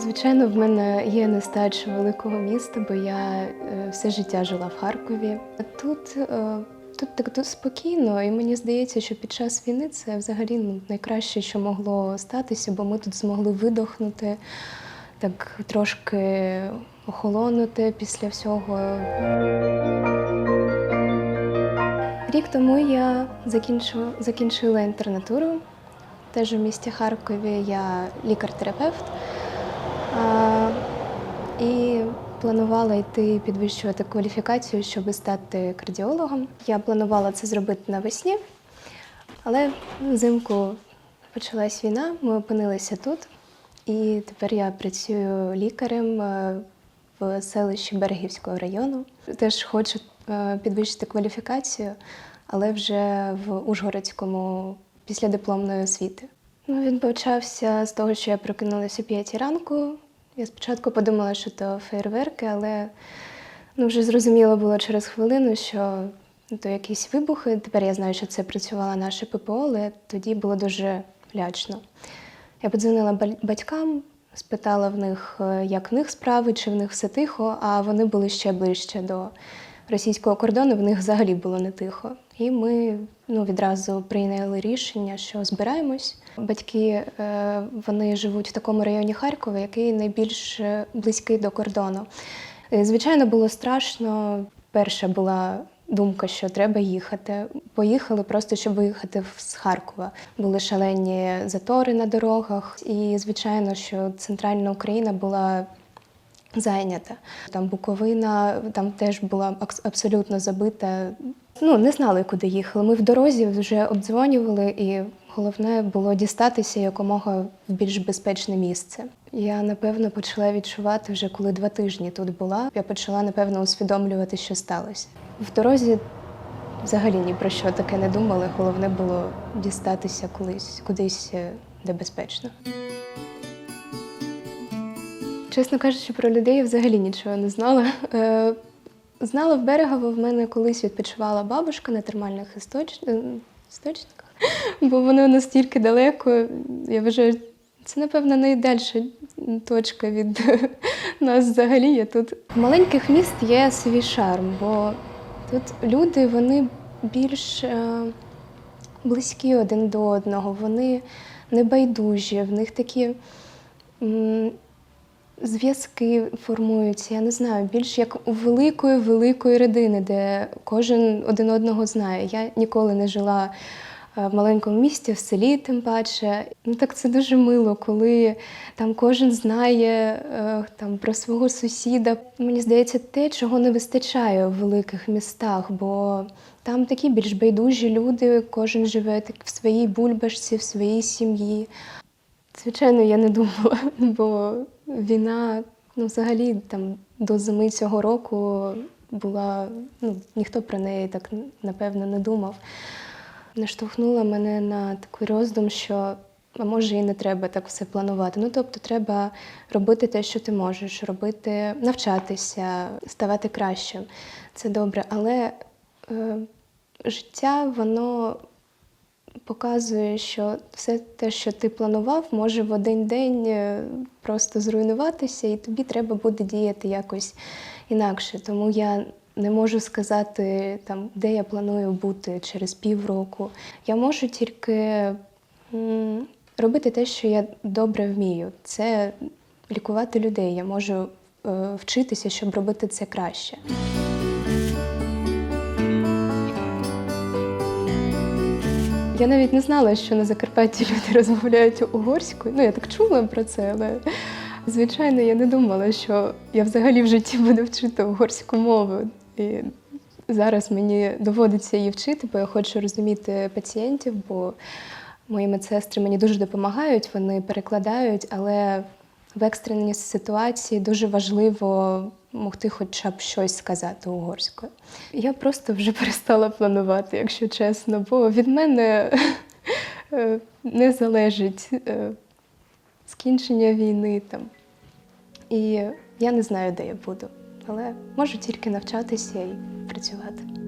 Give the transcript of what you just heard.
Звичайно, в мене є нестача великого міста, бо я е, все життя жила в Харкові. Тут, е, тут так тут спокійно, і мені здається, що під час війни це взагалі ну, найкраще, що могло статися, бо ми тут змогли видохнути, так трошки охолонути після всього. Рік тому я закінчила інтернатуру. Теж у місті Харкові я лікар-терапевт. І планувала йти підвищувати кваліфікацію, щоб стати кардіологом. Я планувала це зробити навесні, але взимку почалась війна, ми опинилися тут. І тепер я працюю лікарем е, в селищі Берегівського району. Теж хочу е, підвищити кваліфікацію, але вже в Ужгородському післядипломної освіти. Ну, він почався з того, що я прокинулася о 5 ранку. Я спочатку подумала, що то фейерверки, але ну, вже зрозуміло було через хвилину, що ну, то якісь вибухи. Тепер я знаю, що це працювала наше ППО, але тоді було дуже лячно. Я подзвонила батькам, спитала в них, е, як в них справи, чи в них все тихо, а вони були ще ближче до російського кордону, в них взагалі було не тихо. І ми ну, відразу прийняли рішення, що збираємось. Батьки е, вони живуть в такому районі Харкова, який найбільш е, близький до кордону. Е, Звичайно, було страшно. Перша була думка, що треба їхати. Поїхали просто, щоб виїхати з Харкова. Були шалені затори на дорогах, і звичайно, що центральна Україна була зайнята. Там Буковина, там теж була абсолютно забита. Ну, не знали, куди їхали. Ми в дорозі вже обдзвонювали, і головне було дістатися якомога в більш безпечне місце. Я напевно почала відчувати вже коли два тижні тут була. Я почала напевно усвідомлювати, що сталося. В дорозі взагалі ні про що таке не думали. Головне було дістатися колись кудись, е, де безпечно. Чесно кажучи, про людей я взагалі нічого не знала. Е, Знала в Берегово, в мене колись відпочивала бабушка на термальних істоч... е, істочниках, бо воно настільки далеко. Я вважаю, це, напевно, найдальша точка від нас взагалі. Я тут. В маленьких міст є свій шарм, бо тут люди вони більш е, близькі один до одного, вони небайдужі, в них такі. Зв'язки формуються, я не знаю, більш як у великої великої родини, де кожен один одного знає. Я ніколи не жила е, в маленькому місті, в селі, тим паче. Ну так це дуже мило, коли там кожен знає е, там про свого сусіда. Мені здається, те, чого не вистачає у великих містах, бо там такі більш байдужі люди, кожен живе так в своїй бульбашці, в своїй сім'ї. Звичайно, я не думала, бо війна, ну, взагалі, там до зими цього року була, ну, ніхто про неї так напевно не думав. Наштовхнула мене на такий роздум, що а може і не треба так все планувати. Ну, тобто, треба робити те, що ти можеш, робити, навчатися, ставати кращим. Це добре. Але е, життя, воно показує, що все те, що ти планував, може в один день е, просто зруйнуватися, і тобі треба буде діяти якось інакше. Тому я не можу сказати, там, де я планую бути через півроку. Я можу тільки робити те, що я добре вмію. Це лікувати людей. Я можу е, вчитися, щоб робити це краще. Я навіть не знала, що на Закарпатті люди розмовляють угорською. Ну, я так чула про це, але звичайно, я не думала, що я взагалі в житті буду вчити угорську мову. І зараз мені доводиться її вчити, бо я хочу розуміти пацієнтів, бо мої медсестри мені дуже допомагають, вони перекладають, але в екстреній ситуації дуже важливо могти хоча б щось сказати угорською. Я просто вже перестала планувати, якщо чесно, бо від мене е, не залежить е, скінчення війни там. І я не знаю, де я буду, але можу тільки навчатися і працювати.